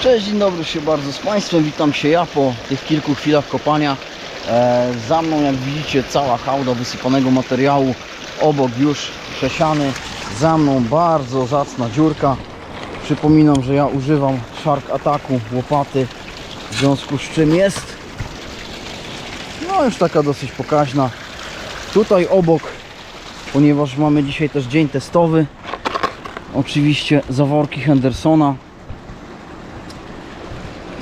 Cześć, dzień dobry się bardzo z Państwem. Witam się ja po tych kilku chwilach kopania. E, za mną, jak widzicie, cała hałda wysypanego materiału. Obok już przesiany. Za mną bardzo zacna dziurka. Przypominam, że ja używam Shark Ataku łopaty, w związku z czym jest no już taka dosyć pokaźna. Tutaj obok, ponieważ mamy dzisiaj też dzień testowy, oczywiście zaworki Hendersona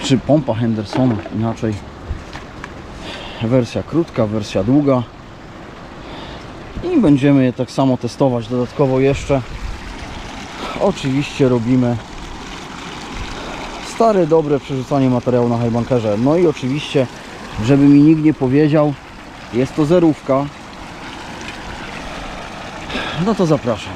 czy pompa Hendersona inaczej. Wersja krótka, wersja długa. I będziemy je tak samo testować dodatkowo jeszcze. Oczywiście robimy stare dobre przerzucanie materiału na highbankerze no i oczywiście żeby mi nikt nie powiedział jest to zerówka. No to zapraszam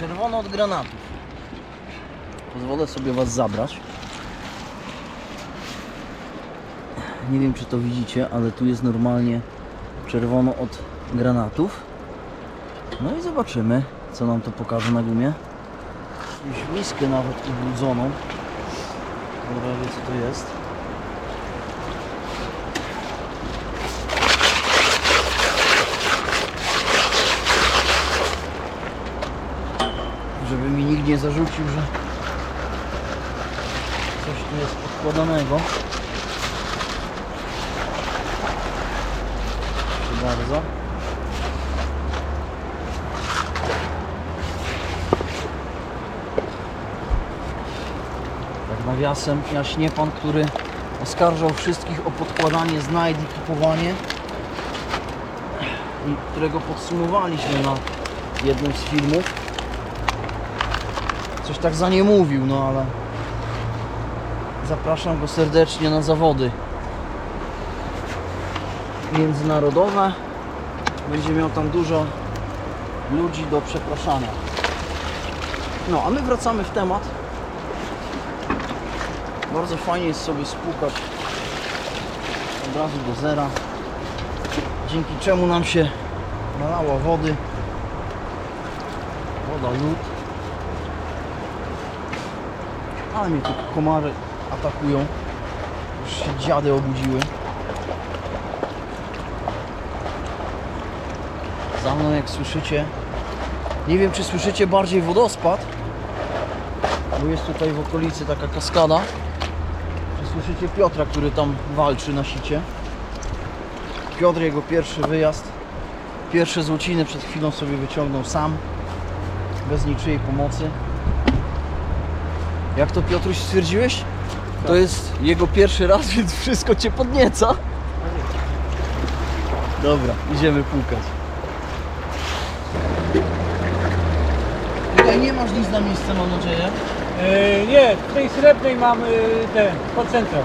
Czerwono od granatów. Pozwolę sobie Was zabrać. Nie wiem czy to widzicie, ale tu jest normalnie czerwono od granatów. No i zobaczymy, co nam to pokaże na gumie. Jakąś miskę nawet ubrudzoną. Dobra, wie co to jest. Żeby mi nikt nie zarzucił, że coś tu jest podkładanego. Proszę bardzo. Tak nawiasem, jaśnie pan, który oskarżał wszystkich o podkładanie znajd i kupowanie i którego podsumowaliśmy na jednym z filmów. Coś tak za nie mówił, no ale zapraszam go serdecznie na zawody międzynarodowe. Będzie miał tam dużo ludzi do przepraszania. No, a my wracamy w temat. Bardzo fajnie jest sobie spłukać od razu do zera. Dzięki czemu nam się nalała wody. Woda lód. Ale mnie tu komary atakują. Już się dziady obudziły. Za mną jak słyszycie. Nie wiem czy słyszycie bardziej wodospad. Bo jest tutaj w okolicy taka kaskada. Czy słyszycie Piotra, który tam walczy na sicie. Piotr jego pierwszy wyjazd. Pierwsze złociny przed chwilą sobie wyciągnął sam. Bez niczyjej pomocy. Jak to Piotruś stwierdziłeś? To jest jego pierwszy raz, więc wszystko cię podnieca. Dobra, idziemy płukać. Tutaj nie masz nic na miejsce, mam nadzieję. E, nie, w tej srebrnej mam e, ten koncentrat.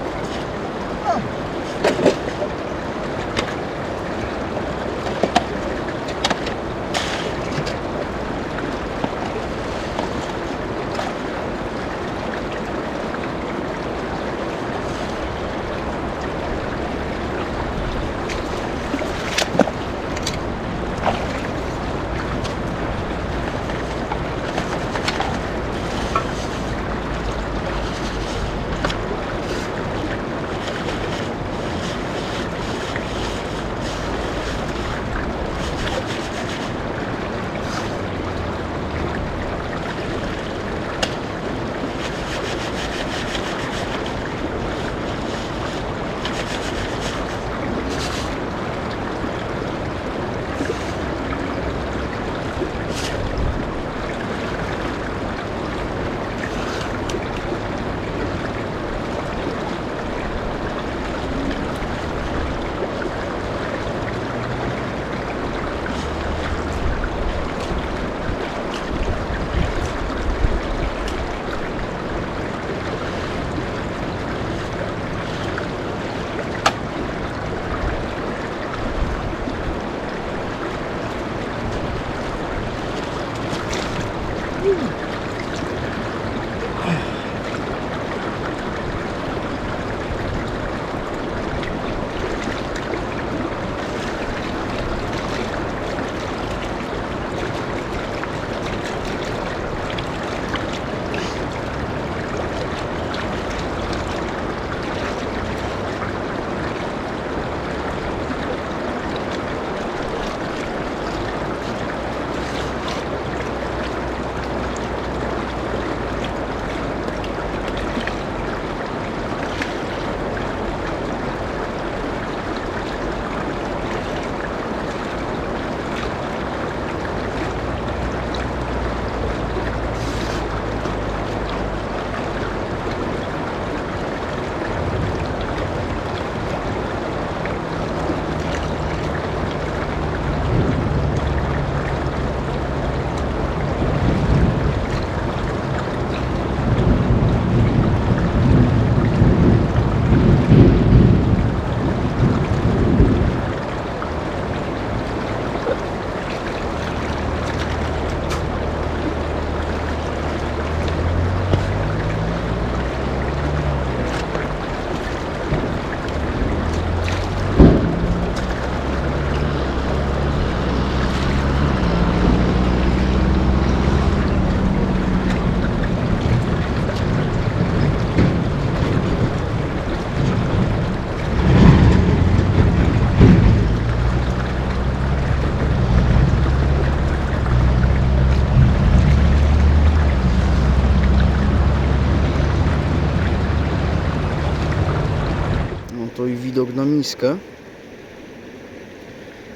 Na miskę.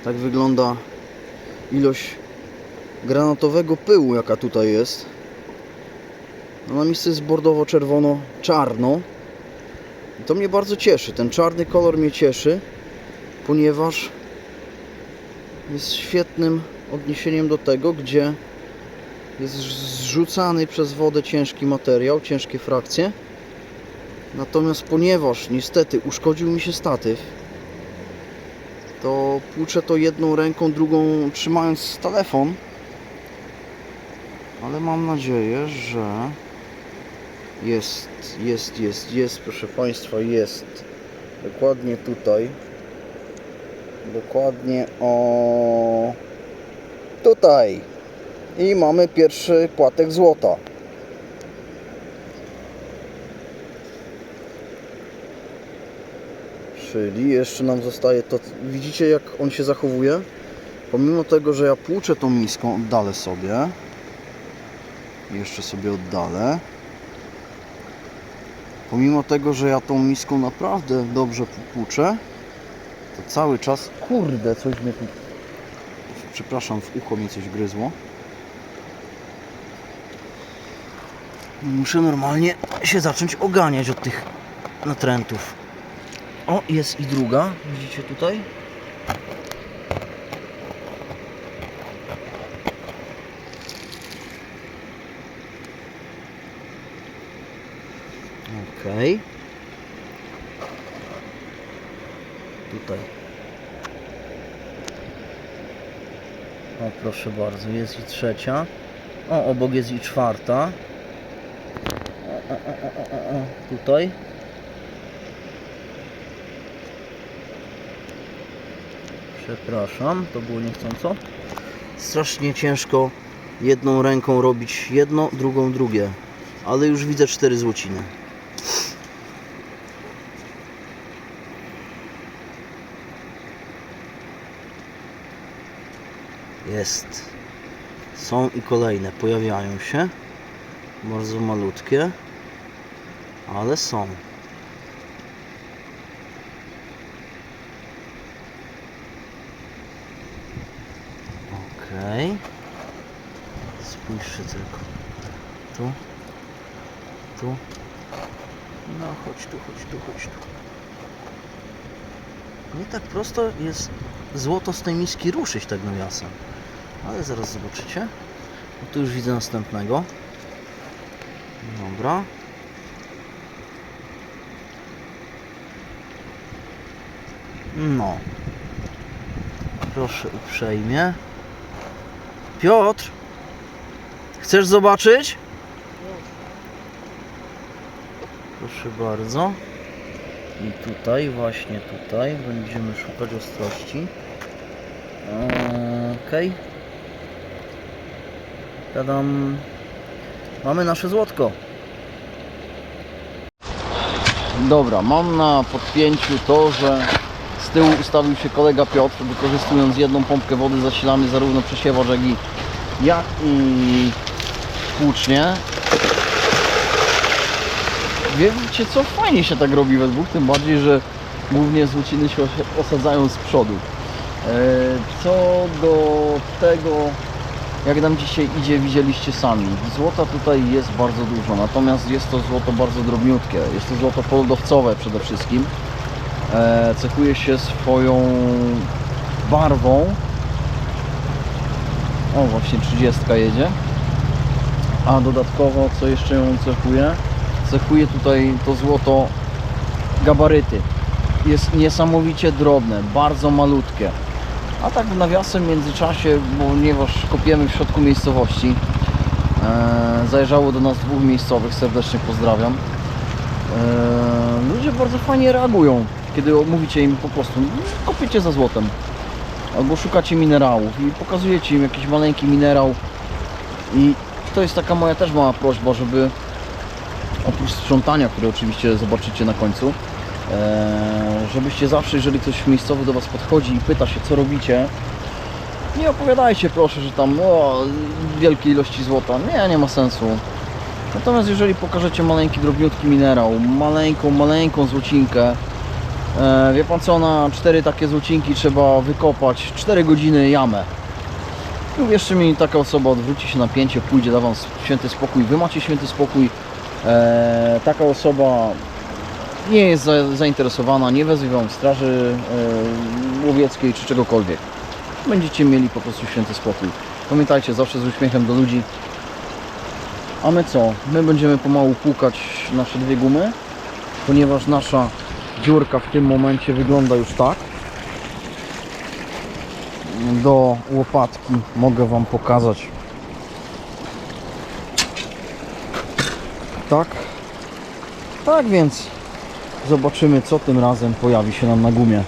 Tak wygląda ilość granatowego pyłu, jaka tutaj jest. No na misce jest bordowo-czerwono-czarno. I to mnie bardzo cieszy. Ten czarny kolor mnie cieszy, ponieważ jest świetnym odniesieniem do tego, gdzie jest zrzucany przez wodę ciężki materiał, ciężkie frakcje. Natomiast ponieważ niestety uszkodził mi się statyw, to płuczę to jedną ręką, drugą trzymając telefon. Ale mam nadzieję, że jest, jest, jest, jest, proszę Państwa, jest. Dokładnie tutaj. Dokładnie o tutaj. I mamy pierwszy płatek złota. Czyli jeszcze nam zostaje to. Widzicie jak on się zachowuje? Pomimo tego, że ja płuczę tą miską, oddalę sobie. Jeszcze sobie oddalę. Pomimo tego, że ja tą miską naprawdę dobrze płuczę, to cały czas. Kurde, coś mnie tu. Przepraszam, w ucho mnie coś gryzło. Muszę normalnie się zacząć oganiać od tych natrętów. O, jest i druga. Widzicie tutaj? Okej. Tutaj. O, proszę bardzo, jest i trzecia. O, obok jest i czwarta. O, o, o, o, o, o. Tutaj. Przepraszam, to było niechcąco. Strasznie ciężko jedną ręką robić jedno, drugą drugie. Ale już widzę cztery złociny. Jest. Są i kolejne pojawiają się. Bardzo malutkie, ale są. Okej. Spójrzcie tylko. Tu. Tu. No chodź tu, chodź tu, chodź tu. Nie tak prosto jest złoto z tej miski ruszyć tak nawiasem. Ale zaraz zobaczycie. No tu już widzę następnego. Dobra. No. Proszę uprzejmie. Piotr! Chcesz zobaczyć? Proszę bardzo. I tutaj, właśnie tutaj będziemy szukać ostrości. Okej. Tadam. Mamy nasze złotko. Dobra, mam na podpięciu to, że z tyłu ustawił się kolega Piotr, wykorzystując jedną pompkę wody zasilamy zarówno przesiewacz, jak i, jak. Wiecie co, fajnie się tak robi we dwóch, tym bardziej, że głównie złociny się os- osadzają z przodu. E, Co do tego, jak nam dzisiaj idzie, widzieliście sami. Złota tutaj jest bardzo dużo, natomiast jest to złoto bardzo drobniutkie. Jest to złoto polodowcowe przede wszystkim. E, Cechuje się swoją barwą. O, właśnie 30 jedzie. A dodatkowo, co jeszcze ją cechuje? Cechuje tutaj to złoto gabaryty. Jest niesamowicie drobne, bardzo malutkie. A tak w nawiasem w międzyczasie, ponieważ kopiemy w środku miejscowości, e, zajrzało do nas dwóch miejscowych, serdecznie pozdrawiam. E, ludzie bardzo fajnie reagują, kiedy mówicie im po prostu, kopiecie za złotem. Albo szukacie minerałów i pokazujecie im jakiś maleńki minerał. I to jest taka moja też mała prośba, żeby oprócz sprzątania, które oczywiście zobaczycie na końcu, e, żebyście zawsze, jeżeli ktoś miejscowy do Was podchodzi i pyta się, co robicie, nie opowiadajcie proszę, że tam o, wielkie ilości złota. Nie, nie ma sensu. Natomiast jeżeli pokażecie maleńki, drobniutki minerał, maleńką, maleńką złocinkę, E, wie pan co, na cztery takie złocinki trzeba wykopać 4 godziny jamę. I Uwierzcie mi, taka osoba odwróci się na pięcie, pójdzie, da wam święty spokój, wy macie święty spokój. E, taka osoba nie jest za, zainteresowana, nie wezwie wam straży e, łowieckiej czy czegokolwiek. Będziecie mieli po prostu święty spokój. Pamiętajcie, zawsze z uśmiechem do ludzi. A my co? My będziemy pomału płukać nasze dwie gumy, ponieważ nasza dziurka w tym momencie wygląda już tak. Do łopatki mogę Wam pokazać. Tak. Tak więc zobaczymy co tym razem pojawi się nam na gumie.